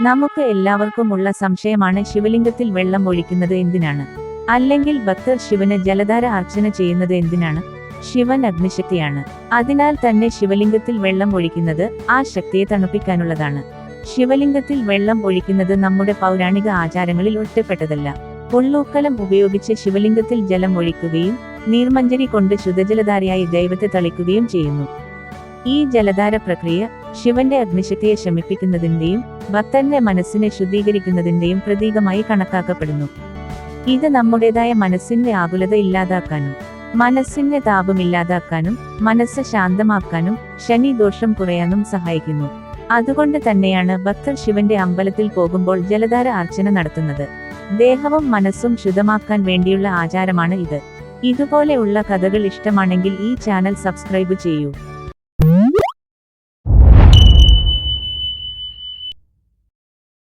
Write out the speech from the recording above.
നമുക്ക് എല്ലാവർക്കും ഉള്ള സംശയമാണ് ശിവലിംഗത്തിൽ വെള്ളം ഒഴിക്കുന്നത് എന്തിനാണ്? അല്ലെങ്കിൽ ഭക്തർ ശിവന് ജലധാര അർച്ചന ചെയ്യുന്നത് എന്തിനാണ്? ശിവൻ അഗ്നിശക്തിയാണ്. അതിനാൽ തന്നെ ശിവലിംഗത്തിൽ വെള്ളം ഒഴിക്കുന്നത് ആ ശക്തിയെ തണുപ്പിക്കാനുള്ളതാണ്. ശിവലിംഗത്തിൽ വെള്ളം ഒഴിക്കുന്നത് നമ്മുടെ പൗരാണിക ആചാരങ്ങളിൽ ഒറ്റപ്പെട്ടതല്ല. പൊള്ളൂക്കലം ഉപയോഗിച്ച് ശിവലിംഗത്തിൽ ജലം ഒഴിക്കുകയും നീർമഞ്ചരി കൊണ്ട് ശുദ്ധജലധാരയായി ദൈവത്തെ തളിക്കുകയും ചെയ്യുന്നു. ഈ ജലധാര പ്രക്രിയ ശിവന്റെ അഗ്നിശക്തിയെ ശമിപ്പിക്കുന്നതിന്റെയും ഭക്തന്റെ മനസ്സിനെ ശുദ്ധീകരിക്കുന്നതിന്റെയും പ്രതീകമായി കണക്കാക്കപ്പെടുന്നു. ഇത് നമ്മുടേതായ മനസ്സിന്റെ ആകുലത ഇല്ലാതാക്കാനും മനസ്സിന്റെ താപം ഇല്ലാതാക്കാനും മനസ്സ് ശാന്തമാക്കാനും ശനി ദോഷം കുറയാനും സഹായിക്കുന്നു. അതുകൊണ്ട് തന്നെയാണ് ഭക്തർ ശിവന്റെ അമ്പലത്തിൽ പോകുമ്പോൾ ജലധാര അർച്ചന നടത്തുന്നത്. ദേഹവും മനസ്സും ശുദ്ധമാക്കാൻ വേണ്ടിയുള്ള ആചാരമാണ് ഇത്. ഇതുപോലെയുള്ള കഥകൾ ഇഷ്ടമാണെങ്കിൽ ഈ ചാനൽ സബ്സ്ക്രൈബ് ചെയ്യൂ.